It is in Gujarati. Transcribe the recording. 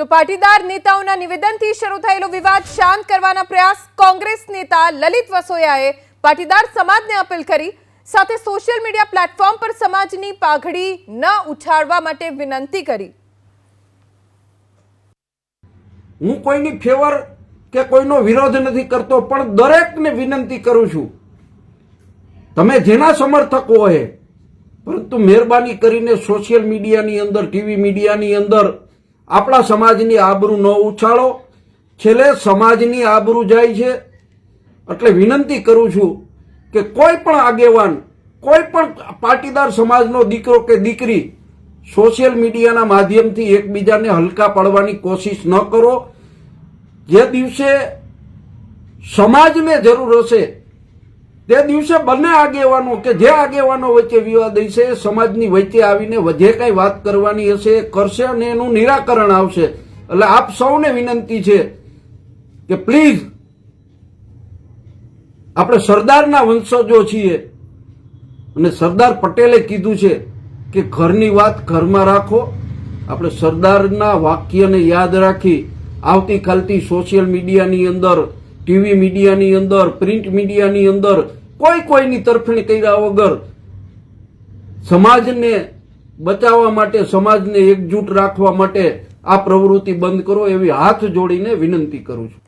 તો પાટીદાર નેતાઓના નિવેદનથી શરૂ થયેલો વિવાદ શાંત કરવાના પ્રયાસ કોંગ્રેસ નેતા લલિત વસોયાએ પાટીદાર સમાજને અપીલ કરી. સાથે સોશિયલ મીડિયા પ્લેટફોર્મ પર સમાજની પાઘડી ન ઉછાળવા માટે વિનંતી કરી. હું કોઈની ફેવર કે કોઈનો વિરોધ નથી કરતો, પણ દરેકને વિનંતી કરું છું. તમે જેના સમર્થકો હોય પરંતુ મહેરબાની કરીને સોશિયલ મીડિયાની અંદર, ટીવી મીડિયાની અંદર આપણા સમાજની આબરૂ ન ઉછાળો. છેલ્લે સમાજની આબરૂ જાય છે. એટલે વિનંતી કરું છું કે કોઈ પણ આગેવાન, કોઈ પણ પાટીદાર સમાજનો દીકરો કે દીકરી સોશિયલ મીડિયાના માધ્યમથી એકબીજાને હલકા પાડવાની કોશિશ ન કરો. જે દિવસે સમાજને જરૂર હશે તે દિવસે બંને આગેવાનો કે જે આગેવાનો વચ્ચે વિવાદ હશે, સમાજની વચ્ચે આવીને વધે કઈ વાત કરવાની હશે, કરશે અને એનું નિરાકરણ આવશે. એટલે આપ સૌને વિનંતી છે કે પ્લીઝ, આપણે સરદારના વંશજો છીએ. અને સરદાર પટેલે કીધું છે કે ઘરની વાત ઘરમાં રાખો. આપણે સરદારના વાક્યને યાદ રાખી આવતીકાલથી સોશિયલ મીડિયાની અંદર ટીવી મીડિયાની અંદર પ્રિન્ટ મીડિયાની અંદર કોઈ કોઈની તરફેણ કર્યા વગર સમાજને બચાવવા માટે, સમાજને એકજૂટ રાખવા માટે આ પ્રવૃત્તિ બંધ કરો એવી હાથ જોડીને વિનંતી કરું છું.